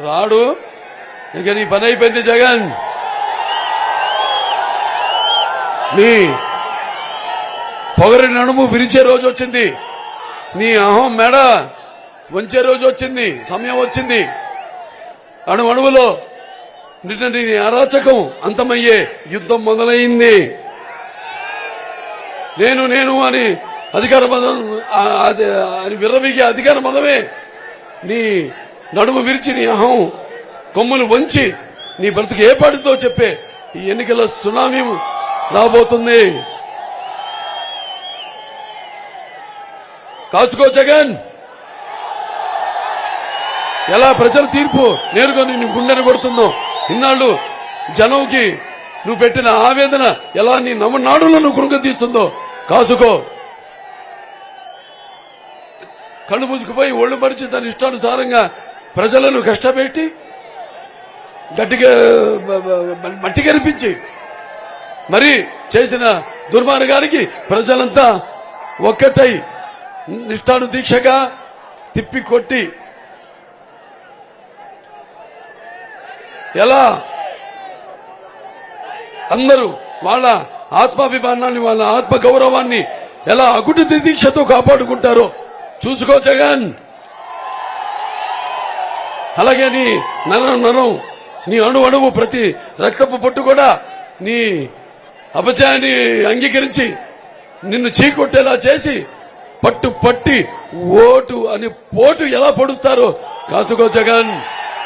రాడు. ఇక నీ పని అయిపోయింది జగన్. నీ పొగరి నడుము విరిచే రోజు వచ్చింది. నీ అహం మెడ వంచే రోజు వచ్చింది. సమయం వచ్చింది. అణు అణువులో నిన్న నీ అరాచకం అంతమయ్యే యుద్ధం మొదలైంది. నేను నేను అని అధికార మదం అది అని అధికార మదమే నీ నడుము విరిచి నీ అహం కొమ్ములు వంచి నీ బ్రతుకు ఏ పాటితో చెప్పే ఈ ఎన్నికల సునామీ రాబోతుంది. కాసుకో జగన్. ఎలా ప్రజల తీర్పు నేరుగా నిన్ను గుండెను కొడుతుందో ఇన్నాళ్ళు జనంకి నువ్వు పెట్టిన ఆవేదన ఎలా నీ నమ్మనాడులను కృంగతీస్తుందో కాసుకో. కళ్ళు మూసుకుపోయి ఒళ్ళు పరిచి తన ఇష్టానుసారంగా ప్రజలను కష్టపెట్టి గట్టిగా మట్టి కనిపించి మరి చేసిన దుర్మార్గానికి ప్రజలంతా ఒక్కటై నిష్ఠాను దీక్షగా తిప్పి కొట్టి ఎలా అందరూ వాళ్ళ ఆత్మాభిమానాన్ని వాళ్ళ ఆత్మ గౌరవాన్ని ఎలా అగుటి దీక్షతో కాపాడుకుంటారో చూసుకో జగన్. అలాగే నీ నరం నరం నీ అణు అణువు ప్రతి రక్తపు పొట్టు కూడా నీ అపజయాన్ని అంగీకరించి నిన్ను చీకొట్టేలా చేసి పట్టు పట్టి ఓటు అని పోటు ఎలా పొడుస్తారో కాసుకో జగన్.